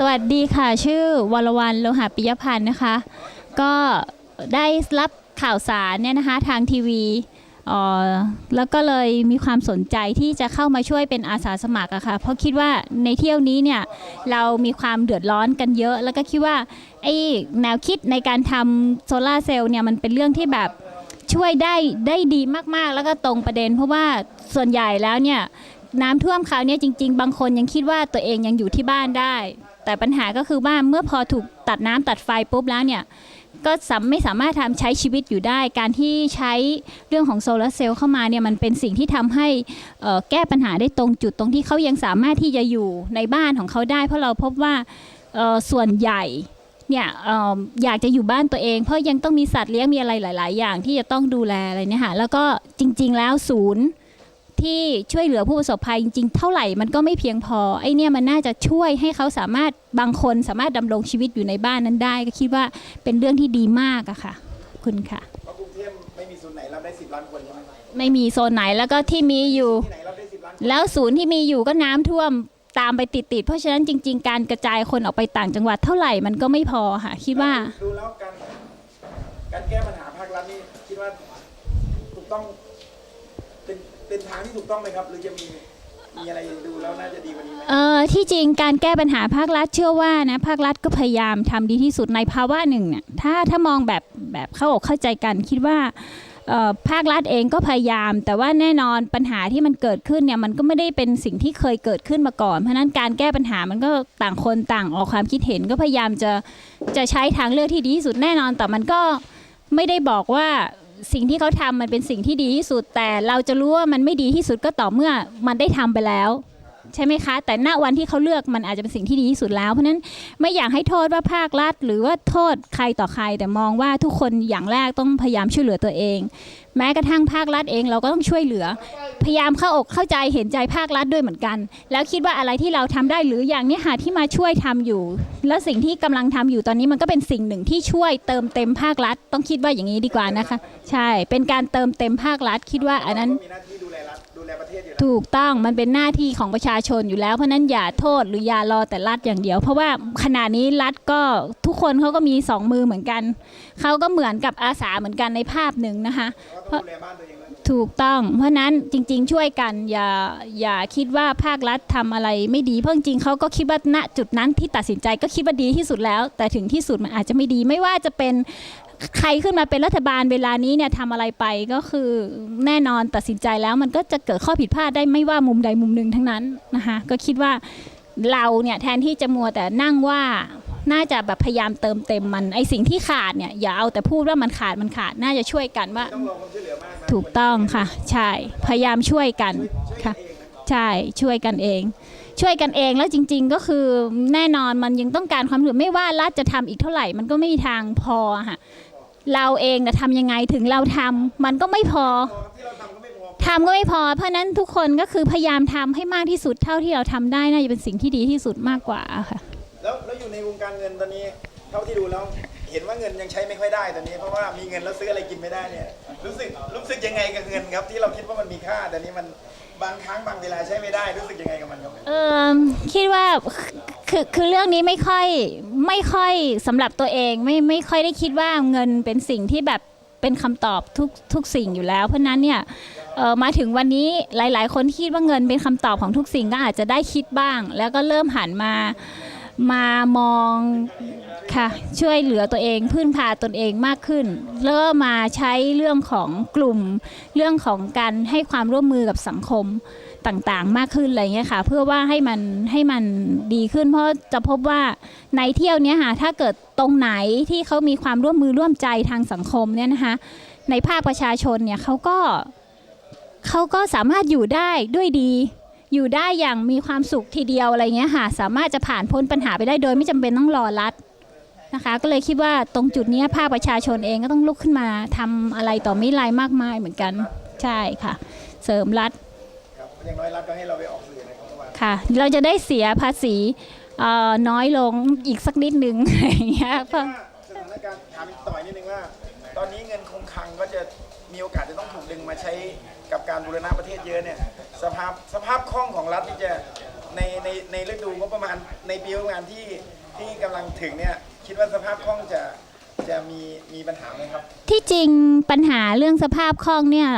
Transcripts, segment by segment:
สวัสดีค่ะชื่อวรวรรณโลหะปิยพันธ์นะคะ ก็ได้รับข่าวสารเนี่ยนะคะทางทีวีอ่อแล้วก็เลยมีความสนใจที่จะเข้ามาช่วยเป็นอาสาสมัครอะค่ะเพราะคิดว่าในเที่ยวนี้เนี่ยเรามีความเดือดร้อนกันเยอะ แล้วก็คิดว่าไอ้แนวคิดในการทำโซลาร์เซลล์เนี่ยมันเป็นเรื่องที่แบบช่วยได้ได้ดีมากๆ แล้วก็ตรงประเด็น เพราะว่าส่วนใหญ่แล้วเนี่ยน้ำท่วมคราวนี้จริง ๆ บางคนยังคิดว่าตัวเองยังอยู่ที่บ้านได้ แต่ปัญหาก็คือว่าเมื่อพอถูกตัดน้ำตัดไฟปุ๊บแล้วเนี่ยก็สามไม่สามารถทำใช้ชีวิตอยู่ได้ การที่ใช้เรื่องของโซลาร์เซลล์เข้ามาเนี่ยมันเป็นสิ่งที่ทำให้แก้ปัญหาได้ตรงจุดตรงที่เขายังสามารถที่จะอยู่ในบ้านของเขาได้ เพราะเราพบว่าส่วนใหญ่เนี่ยเอ่ออยากจะอยู่บ้านตัวเอง เพราะยังต้องมีสัตว์เลี้ยงมีอะไรหลาย ๆ อย่างที่จะต้องดูแลอะไรเนี่ยค่ะแล้วก็จริง ๆ แล้วศูนย์ ที่ช่วยเหลือผู้ประสบภัยจริงๆ เท่าไหร่มันก็ไม่เพียงพอ ไอ้เนี่ยมันน่าจะช่วยให้เขาสามารถบางคนสามารถดำรงชีวิตอยู่ในบ้านนั้นได้ ก็คิดว่าเป็นเรื่องที่ดีมากอะค่ะ คุณค่ะเพราะกรุงเทพไม่มีศูนไหนรับได้สิบล้านคนใช่ไหมไม่มีโซนไหนแล้วก็ที่มีอยู่ ที่ไหนรับได้สิบล้านคนแล้วศูนย์ที่มีอยู่ก็น้ำท่วมตามไปติดๆเพราะฉะนั้นจริง ๆ การกระจายคนออกไปต่างจังหวัดเท่าไหร่มันก็ไม่พอค่ะ คิดว่า ดูแล้วการการแก้ปัญหาภาครัฐนี่คิดว่าถูกต้องเป็น เป็นทางที่ถูกต้องไหมครับ หรือจะมีมีอะไรดูแล้วน่าจะดีกว่านี้ไหมเอ่อที่จริงการแก้ปัญหาภาครัฐเชื่อว่านะภาครัฐก็พยายามทำดีที่สุดในภาวะหนึ่งเนี่ยถ้าถ้ามองแบบแบบเข้าอกเข้าใจกันคิดว่าเอ่อภาครัฐเองก็พยายาม แต่ว่าแน่นอนปัญหาที่มันเกิดขึ้นเนี่ยมันก็ไม่ได้เป็นสิ่งที่เคยเกิดขึ้นมาก่อน เพราะฉะนั้นการแก้ปัญหามันก็ต่างคนต่างออกความคิดเห็นก็พยายามจะจะใช้ทางเลือกที่ดีที่สุดแน่นอนแต่มันก็ไม่ได้บอกว่า สิ่งที่เขาทำมันเป็นสิ่งที่ดีที่สุด แต่เราจะรู้ว่ามันไม่ดีที่สุดก็ต่อเมื่อมันได้ทำไปแล้ว ใช่ไหมคะ แต่ณวันที่เขาเลือกมันอาจจะเป็นสิ่งที่ดีที่สุดแล้ว เพราะฉะนั้นไม่อยากให้โทษว่าภาครัฐ หรือว่าโทษใครต่อใคร แต่มองว่าทุกคนอย่างแรกต้องพยายามช่วยเหลือตัวเอง แม้กระทั่งภาครัฐเองเราก็ต้องช่วยเหลือ พยายามเข้าอกเข้าใจเห็นใจภาครัฐด้วยเหมือนกัน แล้วคิดว่าอะไรที่เราทำได้หรืออย่างเนี้ยค่ะที่มาช่วยทำอยู่ แล้วสิ่งที่กำลังทำอยู่ตอนนี้มันก็เป็นสิ่งหนึ่งที่ช่วยเติมเต็มภาครัฐ ต้องคิดว่าอย่างนี้ดีกว่านะคะ ใช่เป็นการเติมเต็มภาครัฐคิดว่าอันนั้นมีหน้าที่ ดูแลประเทศอยู่แล้วถูกต้องมันเป็นหน้าที่ของประชาชนอยู่แล้วเพราะนั้นอย่าโทษหรืออย่ารอแต่รัฐอย่างเดียว เพราะว่าขณะนี้รัฐก็ทุกคนเขาก็มีสองมือเหมือนกันเขาก็เหมือนกับอาสาเหมือนกันในภาพหนึ่งนะคะก็ต้องดูแลบ้านตัวเองด้วถูกต้อง เพราะฉะนั้นจริงๆ ช่วยกันอย่าอย่าคิดว่าภาครัฐทำอะไรไม่ดีเพราะจริงๆเขาก็คิดว่าณจุดนั้นที่ตัดสินใจก็คิดว่าดีที่สุดแล้ว แต่ถึงที่สุดมันอาจจะไม่ดีไม่ว่าจะเป็น ใครขึ้นมาเป็นรัฐบาลเวลานี้เนี่ยทำอะไรไปก็คือแน่นอนตัดสินใจแล้วมันก็จะเกิดข้อผิดพลาดได้ไม่ว่ามุมใดมุมหนึ่งทั้งนั้นนะคะก็คิดว่าเราเนี่ยแทนที่จะมัวแต่นั่งว่าน่าจะแบบพยายามเติมเต็มมันไอสิ่งที่ขาดเนี่ยอย่าเอาแต่พูดว่ามันขาดมันขาดน่าจะช่วยกันว่า ถูกต้องค่ะ ใช่ พยายามช่วยกันค่ะ ใช่ช่วยกันเอง ช่วยกันเองแล้วจริง ๆ ก็คือแน่นอนมันยังต้องการความช่วยเหลือไม่ว่ารัฐจะทำอีกเท่าไหร่ มันก็ไม่มีทางพอค่ะเราเองจะทำยังไงถึงเราทำมันก็ไม่พอทำก็ไม่พอ เพราะนั้นทุกคนก็คือพยายามทำให้มากที่สุดเท่าที่เราทำได้น่าจะเป็นสิ่งที่ดีที่สุดมากกว่าค่ะแล้วแล้วอยู่ในวงการเงินตอนนี้เท่าที่ดูแล้วเห็นว่าเงินยังใช้ไม่ค่อยได้ตอนนี้ เพราะว่ามีเงินแล้วซื้ออะไรกินไม่ได้เนี่ยรู้สึกรู้สึกยังไงกับเงินครับที่เราคิดว่ามันมีค่าแต่นี้มัน บางครั้งบางเวลาใช้ไม่ได้รู้สึกยังไงกับมันครับเออคิดว่าคือคือเรื่องนี้ไม่ค่อยไม่ค่อยสำหรับตัวเองไม่ไม่ค่อยได้คิดว่าเงินเป็นสิ่งที่แบบเป็นคำตอบทุกทุกสิ่งอยู่แล้ว เพราะฉะนั้นเนี่ยเออมาถึงวันนี้หลาย ๆ คนที่คิดว่าเงินเป็นคำตอบของทุกสิ่งก็อาจจะได้คิดบ้าง แล้วก็เริ่มหันมา มามอง ค่ะช่วยเหลือตัวเองพึ่งพาตนเองมากขึ้น เริ่มมาใช้เรื่องของกลุ่ม เรื่องของการให้ความร่วมมือกับสังคมต่างๆ มากขึ้นอะไรเงี้ยค่ะ เพื่อว่าให้มันให้มันดีขึ้น เพราะจะพบว่าในเที่ยวเนี้ยค่ะถ้าเกิดตรงไหนที่เขามีความร่วมมือร่วมใจทางสังคมเนี่ยนะคะในภาคประชาชนเนี่ยเขาก็เขาก็สามารถอยู่ได้ด้วยดีอยู่ได้อย่างมีความสุขทีเดียวอะไรเงี้ยค่ะ สามารถจะผ่านพ้นปัญหาไปได้โดยไม่จำเป็นต้องรอรัฐ นะคะ ก็เลยคิดว่าตรงจุดเนี้ยภาคประชาชนเองก็ต้องลุกขึ้นมาทำอะไรต่อไม่ไรมากมายเหมือนกันใช่ค่ะ เสริมรัฐครับอย่างน้อยรัฐก็ให้เราไปออกสื่อนะครับเมื่อวานค่ะ เราจะได้เสียภาษีเอ่อน้อยลงอีกสักนิดหนึ่งอะไรอย่างเงี้ยเพราะสถานการณ์ถามอีกต่อยนิดนึงว่า ตอนนี้เงินคงคลังก็จะมีโอกาสจะต้องถูกดึงมาใช้กับการบูรณะประเทศเยอะเนี่ยสภาพสภาพคล่องของรัฐที่จะในในในฤดูงบประมาณในปีงบประมาณที่ที่กำลังถึงเนี่ย คิดว่าสภาพคล่องจะจะมีมีปัญหาไหมครับ ที่จริงปัญหาเรื่องสภาพคล่องเนี่ย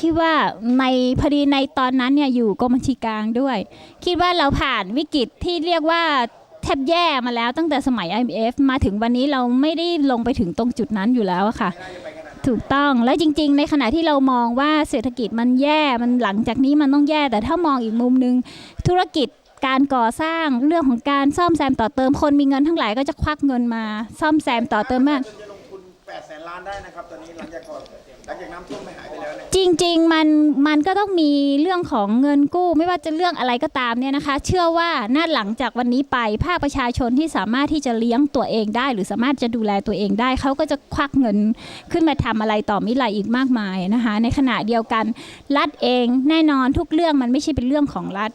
คิดว่าในพอดีในตอนนั้นเนี่ยอยู่กรมบัญชีกลางด้วย คิดว่าเราผ่านวิกฤตที่เรียกว่าแทบแย่มาแล้วตั้งแต่สมัย IMF มาถึงวันนี้เราไม่ได้ลงไปถึงตรงจุดนั้นอยู่แล้วอะค่ะไม่น่าจะไปขนาดนั้นถูกต้องแล้วจริง ๆ ในขณะที่เรามองว่าเศรษฐกิจมันแย่มันหลังจากนี้มันต้องแย่ แต่ถ้ามองอีกมุมหนึงธุรกิจ การก่อสร้างเรื่องของการซ่อมแซมต่อเติมคนมีเงินทั้งหลายก็จะควักเงินมา ซ่อมแซมต่อเติมมากจนจะลงทุน8แสนล้านได้นะครับตอนนี้หลังจากก่อนหลังจากน้ำท่วมไม่หายไปแล้วเนี่ยจริงๆมันมันก็ต้องมีเรื่องของเงินกู้ ไม่ว่าจะเรื่องอะไรก็ตามเนี่ยนะคะ เชื่อว่าน่าหลังจากวันนี้ไปภาคประชาชนที่สามารถที่จะเลี้ยงตัวเองได้ หรือสามารถจะดูแลตัวเองได้เขาก็จะควักเงินขึ้นมาทำอะไรต่อมิไรอีกมากมายนะคะ ในขณะเดียวกันรัฐเองแน่นอนทุกเรื่องมันไม่ใช่เป็นเรื่องของรัฐ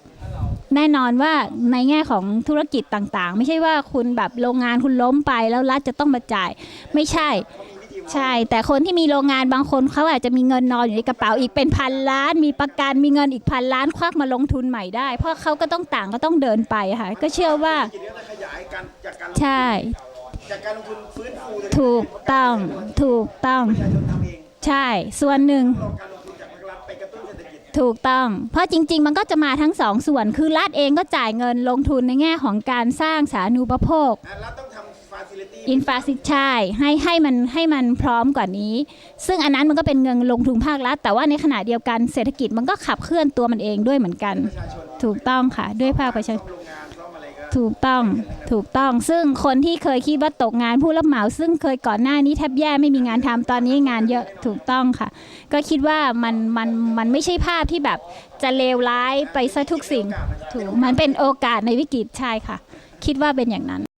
แน่นอนว่าในแง่ของธุรกิจต่างๆ ไม่ใช่ว่าคุณแบบโรงงานคุณล้มไปแล้วรัฐจะต้องมาจ่าย ไม่ใช่ ใช่ แต่คนที่มีโรงงานบางคนเขาอาจจะมีเงินนอนอยู่ในกระเป๋าอีกเป็นพันล้าน มีประกันมีเงินอีกพันล้านควักมาลงทุนใหม่ได้ เพราะเขาก็ต้องต่างก็ต้องเดินไปค่ะ ก็เชื่อว่ากิจก็จะขยายการจากการลงทุนใช่ จากการลงทุนฟื้นฟูถูกต้องถูกต้องประชาชนทำเองใช่ส่วนหนึ่ง ถูกต้อง เพราะจริง ๆ มันก็จะมาทั้งสองส่วน คือรัฐเองก็จ่ายเงินลงทุนในแง่ของการสร้างสาธารณูปโภค อะรัฐต้องทำฟาซิลิตี้อินฟาซิใช่ให้ให้มันให้มันพร้อมกว่านี้ ซึ่งอันนั้นมันก็เป็นเงินลงทุนภาครัฐ แต่ว่าในขณะเดียวกันเศรษฐกิจมันก็ขับเคลื่อนตัวมันเองด้วยเหมือนกัน ประชาชนถูกต้องค่ะ ด้วยภาคประชาซ่อมโรงงานซ่อมอะไรก็ ถูกต้อง ถูกต้อง ซึ่งคนที่เคยคิดว่าตกงานผู้รับเหมาซึ่งเคยก่อนหน้านี้แทบแย่ไม่มีงานทำตอนนี้งานเยอะถูกต้องค่ะ ก็คิดว่ามันมันมันไม่ใช่ภาพที่แบบจะเลวร้ายไปซะทุกสิ่ง ถูก มันเป็นโอกาสในวิกฤตใช่ค่ะ คิดว่าเป็นอย่างนั้น